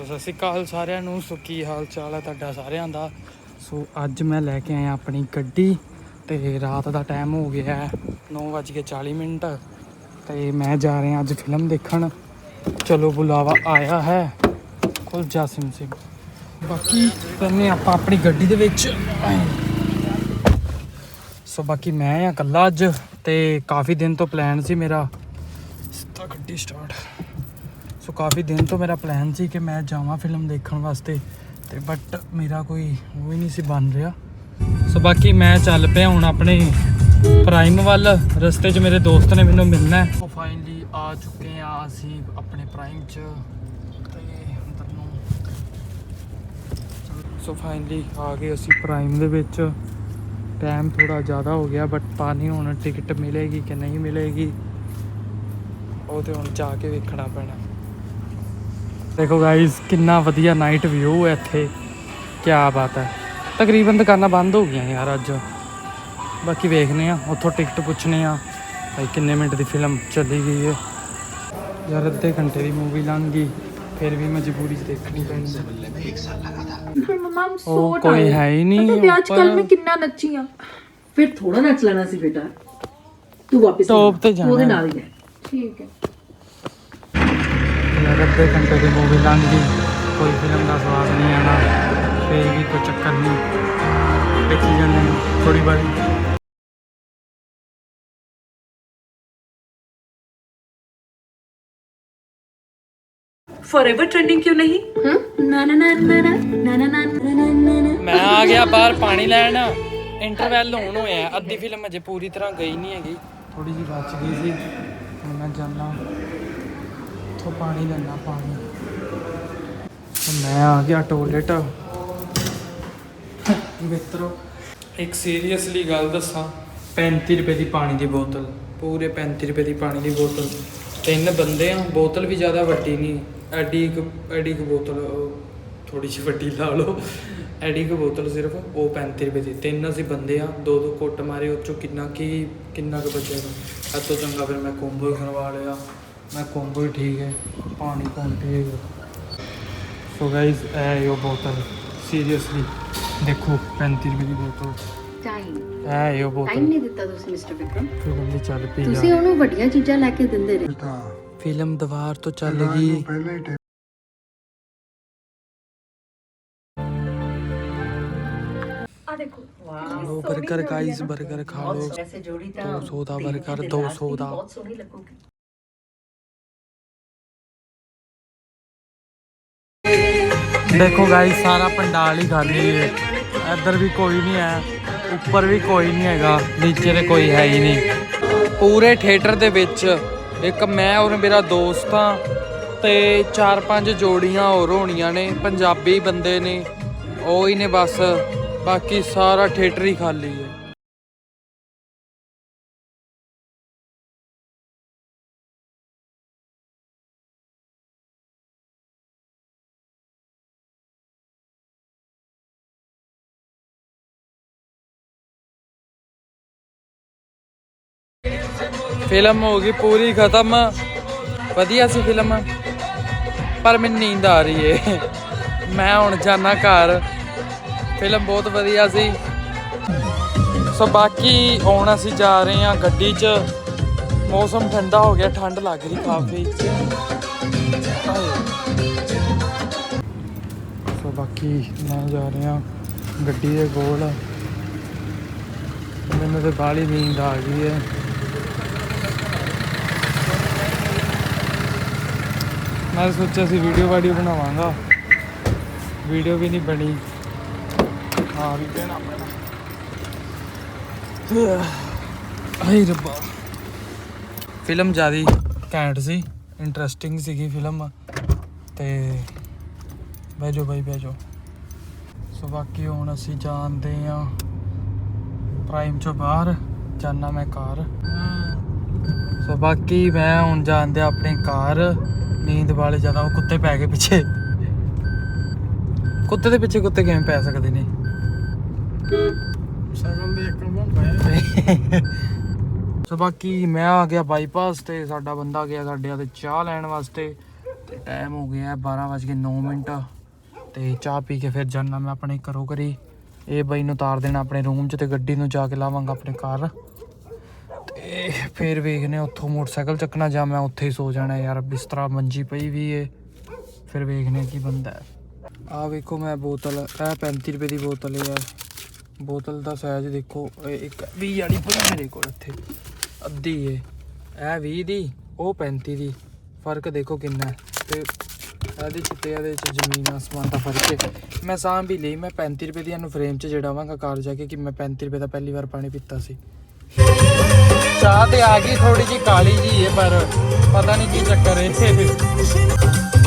ਸੋ ਸਤਿ ਸ਼੍ਰੀ ਅਕਾਲ ਸਾਰਿਆਂ ਨੂੰ। ਸੋ ਕੀ ਹਾਲ ਚਾਲ ਹੈ ਤੁਹਾਡਾ ਸਾਰਿਆਂ ਦਾ? ਸੋ ਅੱਜ ਮੈਂ ਲੈ ਕੇ ਆਇਆ ਆਪਣੀ ਗੱਡੀ ਤੇ ਰਾਤ ਦਾ ਟਾਈਮ ਹੋ ਗਿਆ ਹੈ 9:40 ਮਿੰਟ। ਤੇ ਮੈਂ ਜਾ ਰਿਹਾ ਅੱਜ ਫਿਲਮ ਦੇਖਣ। ਚਲੋ ਬੁਲਾਵਾ ਆਇਆ ਹੈ। ਖੁੱਲ ਜਾ ਸਿੰਘ ਬਾਕੀ ਪਹਿਨੇ ਆਪਾਂ ਆਪਣੀ ਗੱਡੀ ਦੇ ਵਿੱਚ। ਸੋ ਬਾਕੀ ਮੈਂ ਆ ਇਕੱਲਾ ਅੱਜ ਤੇ ਕਾਫੀ ਦਿਨ ਤੋਂ ਪਲਾਨ ਸੀ ਮੇਰਾ। ਸਿੱਧਾ ਗੱਡੀ ਸਟਾਰਟ ਸੋ ਕਾਫੀ ਦਿਨ ਤੋਂ ਮੇਰਾ ਪਲਾਨ ਸੀ ਕਿ ਮੈਂ ਜਾਵਾਂ ਫਿਲਮ ਦੇਖਣ ਵਾਸਤੇ, ਤੇ ਬਟ ਮੇਰਾ ਕੋਈ ਉਹ ਹੀ ਨਹੀਂ ਸੀ ਬਣ ਰਿਹਾ। ਸੋ ਬਾਕੀ ਮੈਂ ਚੱਲ ਪਿਆ ਹੁਣ ਆਪਣੇ ਪ੍ਰਾਈਮ ਵੱਲ, ਰਸਤੇ 'ਚ ਮੇਰੇ ਦੋਸਤ ਨੇ ਮੈਨੂੰ ਮਿਲਣਾ ਹੈ। ਸੋ ਫਾਈਨਲੀ ਆ ਚੁੱਕੇ ਆ ਅਸੀਂ ਆਪਣੇ ਪ੍ਰਾਈਮ 'ਚ, ਤੇ ਅੰਦਰ ਨੂੰ ਸੋ ਫਾਈਨਲੀ ਆ ਗਏ ਅਸੀਂ ਪ੍ਰਾਈਮ ਦੇ ਵਿੱਚ। ਟਾਈਮ ਥੋੜਾ ਜ਼ਿਆਦਾ ਹੋ ਗਿਆ ਬਟ ਪਾਣੀ ਹੁਣ ਟਿਕਟ ਮਿਲੇਗੀ ਕਿ ਨਹੀਂ ਮਿਲੇਗੀ, ਉਹ ਤੇ ਹੁਣ ਜਾ ਕੇ ਵੇਖਣਾ ਪੈਣਾ। ਦੇਖੋ ਗਾਇਸ ਕਿੰਨਾ ਵਧੀਆ ਨਾਈਟ ਵਿਊ ਹੈ ਇੱਥੇ। ਕੀ ਬਾਤ ਹੈ। ਤਕਰੀਬਨ ਦੁਕਾਨਾਂ ਬੰਦ ਹੋ ਗਈਆਂ ਯਾਰ ਅੱਜ। ਬਾਕੀ ਵੇਖਨੇ ਆ ਉੱਥੋਂ ਟਿਕਟ ਪੁੱਛਨੇ ਆ ਭਾਈ ਕਿੰਨੇ ਮਿੰਟ ਦੀ ਫਿਲਮ ਚੱਲੀ ਗਈ ਹੈ। ਯਾਰ ਅੱਧੇ ਘੰਟੇ ਦੀ ਮੂਵੀ ਲੰਘ ਗਈ ਫਿਰ ਵੀ ਮਜਬੂਰੀ 'ਚ ਦੇਖਣੀ ਪੈਣੀ ਪਰ ਮਮਾ I'm so ਉਹ ਕੋਈ. ਹੈ ਹੀ ਨਹੀਂ ਤੇ ਅੱਜ ਕੱਲ। ਮੈਂ ਕਿੰਨਾ ਨੱਚੀ ਆ ਫਿਰ ਥੋੜਾ ਨੱਚ ਲੈਣਾ ਸੀ ਬੇਟਾ। ਤੂੰ ਵਾਪਸ ਟੌਪ ਤੇ ਜਾਣਾ ਉਹਦੇ ਨਾਲ ਹੀ ਹੈ। ਠੀਕ ਹੈ। ਯਾਰ ਅੱਧੇ ਘੰਟੇ ਦੀ ਮੂਵੀ ਲੰਘ ਗਈ ਕੋਈ ਫਿਲਮ ਦਾ ਸਵਾਦ ਨਹੀਂ ਆਣਾ ਫੇਰ ਵੀ ਕੋਈ ਚੱਕਰ ਨਹੀਂ ਦੇਖੀ ਜਾਂਦੇ ਥੋੜੀ ਵਾਰੀ ਫੋਰਐਵਰ ਟ੍ਰੈਂਡਿੰਗ ਕਿਉਂ ਨਹੀਂ ਹਾਂ ਨਾ ਨਾ ਨਾ ਨਾ ਨਾ ਨਾ ਨਾ ਨਾ ਨਾ ਨਾ ਨਾ ਮੈਂ ਆ ਗਿਆ ਬਾਹਰ ਪਾਣੀ ਲੈਣ ਇੰਟਰਵੈਲ ਹੋਣ ਹੋਇਆ। ਅੱਧੀ ਫਿਲਮ ਅਜੇ ਪੂਰੀ ਤਰ੍ਹਾਂ ਗਈ ਨਹੀਂ ਹੈਗੀ ਥੋੜੀ ਜਿਹੀ ਬਚ ਗਈ ਸੀ ਮੈਂ ਜਾਣਾ ਉੱਥੋਂ ਪਾਣੀ ਲੈਣਾ ਪਾਣੀ। ਤੇ ਮੈਂ ਆ ਗਿਆ ਟੋਇਲਟ ਮਿੱਤਰੋ, ਇੱਕ ਸੀਰੀਅਸਲੀ ਗੱਲ ਦੱਸਾਂ 35 ਰੁਪਏ ਦੀ ਪਾਣੀ ਦੀ ਬੋਤਲ, ਪੂਰੇ 35 ਰੁਪਏ ਦੀ ਪਾਣੀ ਦੀ ਬੋਤਲ। ਤਿੰਨ ਬੰਦੇ ਆ, ਬੋਤਲ ਵੀ ਜ਼ਿਆਦਾ ਵੱਡੀ ਨਹੀਂ, ਐਡੀ ਕੁ ਐਡੀ ਕੁ ਬੋਤਲ ਥੋੜੀ ਜਿਹੀ ਵੱਡੀ ਲਾ ਲਓ। ਐਡੀ ਕੁ ਬੋਤਲ ਸਿਰਫ, ਉਹ 35 ਰੁਪਏ ਦੀ। ਤਿੰਨ ਅਸੀਂ ਬੰਦੇ ਆ, ਦੋ ਦੋ ਕੁੱਟ ਮਾਰੇ, ਉਹ ਚੋਂ ਕਿੰਨਾ ਕੀ, ਕਿੰਨਾ ਕੁ ਬਚੇਗਾ ਇਹ ਤੋਂ ਚੰਗਾ ਫਿਰ ਮੈਂ ਕੋਂਬੋ ਹੀ ਕਰਵਾ ਲਿਆ। ਮੈਂ ਕੋਂਬੋ ਠੀਕ ਹੈ ਪਾਣੀ ਪਾਣੀ ਠੀਕ ਹੈ ਸੋ ਗਾਇਸ ਇਹ ਇਹ ਬੋਤਲ ਸੀਰੀਅਸਲੀ ਦੇਖੋ 35 ਰੁਪਏ ਦੀ ਬੋਤਲ ਟਾਈਮ ਇਹ ਇਹ ਬੋਤਲ ਟਾਈਮ ਨਹੀਂ ਦਿੱਤਾ ਤੁਸੀਂ ਮਿਸਟਰ ਵਿਕਰਮ ਫਿਲਮ ਦੀ ਚੱਲ ਪਈ ਤੁਸੀਂ ਉਹਨੂੰ ਵੱਡੀਆਂ ਚੀਜ਼ਾਂ ਲੈ ਕੇ ਦਿੰਦੇ ਰਹੇ। ਹਾਂ ਫਿਲਮ ਦੀਵਾਰ ਤੋਂ ਚੱਲ ਗਈ। ਪਹਿਲੇ ਹੀ ਆ ਦੇਖੋ। ਵਾਓ ਬਰਗਰ ਗਾਈਸ ਬਰਗਰ ਖਾ ਲਓ। ਐਸੇ ਜੋੜੀ ਤਾਂ 200 ਦਾ ਬਰਗਰ 200 ਦਾ। ਬਹੁਤ ਸੋਹਣੀ ਲੱਗੂਗੀ। ਦੇਖੋ ਗਾਈਸ ਸਾਰਾ ਪੰਡਾਲ ਹੀ ਖਾਲੀ ਹੈ। ਇੱਧਰ ਵੀ ਕੋਈ ਨਹੀਂ ਹੈ, ਉੱਪਰ ਵੀ ਕੋਈ ਨਹੀਂ ਹੈਗਾ, ਨੀਚੇ ਤੇ ਕੋਈ ਹੈ ਹੀ ਨਹੀਂ। ਪੂਰੇ ਥੀਏਟਰ ਦੇ ਵਿੱਚ ਇੱਕ ਮੈਂ ਔਰ ਮੇਰਾ ਦੋਸਤ ਆ ਤੇ ਚਾਰ ਪੰਜ ਜੋੜੀਆਂ ਹੋਰ ਹੋਣੀਆਂ ਨੇ, ਪੰਜਾਬੀ ਬੰਦੇ ਨੇ, ਉਹ ਹੀ ਨੇ ਬਸ, ਬਾਕੀ ਸਾਰਾ ਥੀਏਟਰ ਹੀ ਖਾਲੀ ਹੈ। ਫਿਲਮ ਹੋ ਗਈ ਪੂਰੀ ਖਤਮ। ਵਧੀਆ ਸੀ ਫਿਲਮ। ਪਰ ਮੈਨੂੰ ਨੀਂਦ ਆ ਰਹੀ ਏ। ਮੈਂ ਹੁਣ ਜਾਣਾ ਘਰ। ਫਿਲਮ ਬਹੁਤ ਵਧੀਆ ਸੀ। ਸੋ ਬਾਕੀ ਹੁਣ ਅਸੀਂ ਜਾ ਰਹੇ ਹਾਂ ਗੱਡੀ 'ਚ। ਮੌਸਮ ਠੰਡਾ ਹੋ ਗਿਆ, ਠੰਡ ਲੱਗ ਰਹੀ ਕਾਫੀ। ਸੋ ਬਾਕੀ ਮੈਂ ਜਾ ਰਿਹਾ ਗੱਡੀ ਦੇ ਕੋਲ। ਮੈਨੂੰ ਤੇ ਬਾਹਲੀ ਨੀਂਦ ਆ ਗਈ ਹੈ ਮੈਂ ਸੋਚਿਆ ਸੀ ਵੀਡੀਓ ਵਾਡੀਓ ਬਣਾਵਾਂਗਾ। ਵੀਡੀਓ ਵੀ ਨਹੀਂ ਬਣੀ। ਹਾਂ, ਵੀ ਦੇਣਾ ਪੈਣਾ। ਹਾਏ ਰੱਬਾ। ਫਿਲਮ ਜਿਆਦੀ ਘੈਂਟ ਸੀ ਇੰਟਰਸਟਿੰਗ ਸੀਗੀ ਫਿਲਮ ਤੇ ਬਹਿ ਜਾਓ ਬਾਈ ਬਹਿ ਜਾਓ ਸੋ ਬਾਕੀ ਹੁਣ ਅਸੀਂ ਜਾਣਦੇ ਆ ਪ੍ਰਾਈਮ ਚੋਂ ਬਾਹਰ ਜਾਣਾ ਮੈਂ ਕਾਰ। ਸੋ ਬਾਕੀ ਮੈਂ ਹੁਣ ਜਾਣਦੇ ਆਪਣੇ ਕਾਰ। ਨੀਂਦ ਵਾਲੇ ਜ਼ਿਆਦਾ ਉਹ ਕੁੱਤੇ ਪੈ ਗਏ ਪਿੱਛੇ। ਕੁੱਤੇ ਦੇ ਪਿੱਛੇ ਕੁੱਤੇ ਕਿਵੇਂ ਪੈ ਸਕਦੇ ਨੇ? ਸ਼ਰਮ ਦੇ ਇੱਕ ਸੋ ਬਾਕੀ ਮੈਂ ਆ ਗਿਆ ਬਾਈਪਾਸ ਤੇ ਸਾਡਾ ਬੰਦਾ ਗਿਆ ਸਾਡੇ ਆ ਤੇ ਚਾਹ ਲੈਣ ਵਾਸਤੇ। ਤੇ ਟਾਈਮ ਹੋ ਗਿਆ 12:09 ਮਿੰਟ। ਤੇ ਚਾਹ ਪੀ ਕੇ ਫਿਰ ਜਾਣਾ ਮੈਂ ਆਪਣੇ ਘਰੋਂ ਕਰੀ ਇਹ ਬਾਈ ਨੂੰ ਉਤਾਰ ਦੇਣਾ ਆਪਣੇ ਰੂਮ 'ਚ ਤੇ ਗੱਡੀ ਨੂੰ ਜਾ ਕੇ ਲਾਵਾਂਗਾ ਆਪਣੇ ਘਰ। ਤੇ ਫਿਰ ਵੇਖਨੇ ਆ ਉੱਥੋਂ ਮੋਟਰਸਾਈਕਲ ਚੱਕਣਾ ਜਾਂ ਮੈਂ ਉੱਥੇ ਹੀ ਸੋ ਜਾਣਾ ਯਾਰ ਬਿਸਤਰਾ ਮੰਜੀ ਪਈ ਵੀ ਏ। ਫਿਰ ਵੇਖਨੇ ਆ ਕੀ ਬੰਦਾ ਆ ਵੇਖੋ ਮੈਂ ਬੋਤਲ, ਇਹ 35 ਰੁਪਏ ਦੀ ਬੋਤਲ ਹੈ ਯਾਰ। ਬੋਤਲ ਦਾ ਸਾਈਜ਼ ਦੇਖੋ ਇੱਕ 20 ਵਾਲੀ ਪਈ ਮੇਰੇ ਕੋਲ ਇੱਥੇ। ਅੱਧੀ ਏ। ਇਹ 20 ਦੀ, ਉਹ 35 ਦੀ। ਫ਼ਰਕ ਦੇਖੋ ਕਿੰਨਾ ਹੈ। ਤੇ ਇਹਦੇ ਚ ਤੇ ਇਹਦੇ ਚ ਜ਼ਮੀਨ ਆਸਮਾਨ ਦਾ ਫ਼ਰਕ ਹੈ ਮੈਂ ਸਾਂ ਵੀ ਲਈ, ਮੈਂ 35 ਰੁਪਏ ਦੀ ਇਹਨੂੰ ਫਰੇਮ 'ਚ ਜੜਾਵਾਂਗਾ ਕਾਰ ਜਾ ਕੇ ਕਿ ਮੈਂ 35 ਰੁਪਏ ਦਾ ਪਹਿਲੀ ਵਾਰ ਪਾਣੀ ਪੀਤਾ ਸੀ। ਚਾਹ ਤੇ ਆ ਗਈ ਥੋੜੀ ਜੀ ਕਾਲੀ ਜੀ ਹੈ ਪਰ ਪਤਾ ਨਹੀਂ ਕੀ ਚੱਕਰ ਹੈ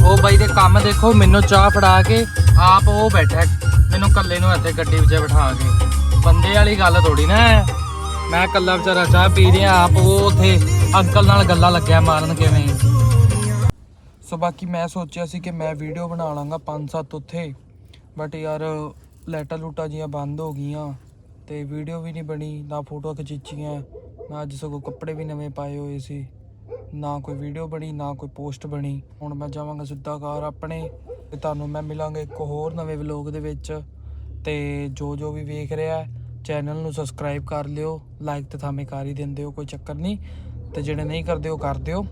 ਉਹ ਬਾਈ ਦੇ ਕੰਮ ਦੇਖੋ, ਮੈਨੂੰ ਚਾਹ ਫੜਾ ਕੇ ਆਪ ਉਹ ਬੈਠਾ ਮੈਨੂੰ ਕੱਲੇ ਨੂੰ ਇੱਥੇ ਗੱਡੀ ਵਿੱਚ ਬਿਠਾ ਕੇ। ਬੰਦੇ ਵਾਲੀ ਗੱਲ ਥੋੜੀ ਨਾ ਮੈਂ ਕੱਲਾ ਵਿਚਾਰਾ ਚਾਹ ਪੀ ਰਿਹਾ, ਆਪ ਉਹ ਉਥੇ ਅੰਕਲ ਨਾਲ ਗੱਲਾਂ ਲੱਗਿਆ ਮਾਰਨ ਕਿਵੇਂ। ਸੋ ਬਾਕੀ ਮੈਂ ਸੋਚਿਆ ਸੀ ਕਿ ਮੈਂ ਵੀਡੀਓ ਬਣਾ ਲਾਂਗਾ 5-7 ਉੱਥੇ। ਬਟ ਯਾਰ ਲੈਟਾ ਲੂਟਾ ਜੀਆਂ ਬੰਦ ਹੋ ਗਈਆਂ ਤੇ ਵੀਡੀਓ ਵੀ ਨਹੀਂ ਬਣੀ, ਨਾ ਫੋਟੋ ਖਿੱਚੀਆਂ। ਮੈਂ ਅੱਜ ਸਗੋਂ ਕੱਪੜੇ ਵੀ ਨਵੇਂ ਪਾਏ ਹੋਏ ਸੀ, ਨਾ ਕੋਈ ਵੀਡੀਓ ਬਣੀ, ਨਾ ਕੋਈ ਪੋਸਟ ਬਣੀ। ਹੁਣ ਮੈਂ ਜਾਵਾਂਗਾ ਸਿੱਧਾ ਘਰ ਆਪਣੇ, ਤੇ ਤੁਹਾਨੂੰ ਮੈਂ ਮਿਲਾਂਗਾ ਇੱਕ ਹੋਰ ਨਵੇਂ ਵਲੌਗ ਦੇ ਵਿੱਚ। ਤੇ ਜੋ ਜੋ ਵੀ ਵੇਖ ਰਿਹਾ ਚੈਨਲ ਨੂੰ ਸਬਸਕ੍ਰਾਈਬ ਕਰ ਲਿਓ ਲਾਈਕ ਤੇ ਥਾਮੇ ਕਰ ਹੀ ਦਿੰਦੇ ਹੋ, ਕੋਈ ਚੱਕਰ ਨਹੀਂ। ਤੇ ਜਿਹੜੇ ਨਹੀਂ ਕਰਦੇ ਉਹ ਕਰ ਦਿਓ।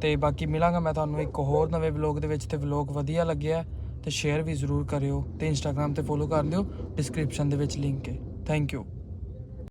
ਤੇ ਬਾਕੀ ਮਿਲਾਂਗਾ ਮੈਂ ਤੁਹਾਨੂੰ ਇੱਕ ਹੋਰ ਨਵੇਂ ਵਲੌਗ ਦੇ ਵਿੱਚ, ਤੇ ਵਲੌਗ ਵਧੀਆ ਲੱਗਿਆ, ਤੇ ਸ਼ੇਅਰ ਵੀ ਜ਼ਰੂਰ ਕਰਿਓ। ਤੇ ਇੰਸਟਾਗ੍ਰam ਤੇ ਫੋਲੋ ਕਰ ਲਿਓ ਡਿਸਕ੍ਰਿਪਸ਼ਨ ਦੇ ਵਿੱਚ ਲਿੰਕ ਹੈ। Thank you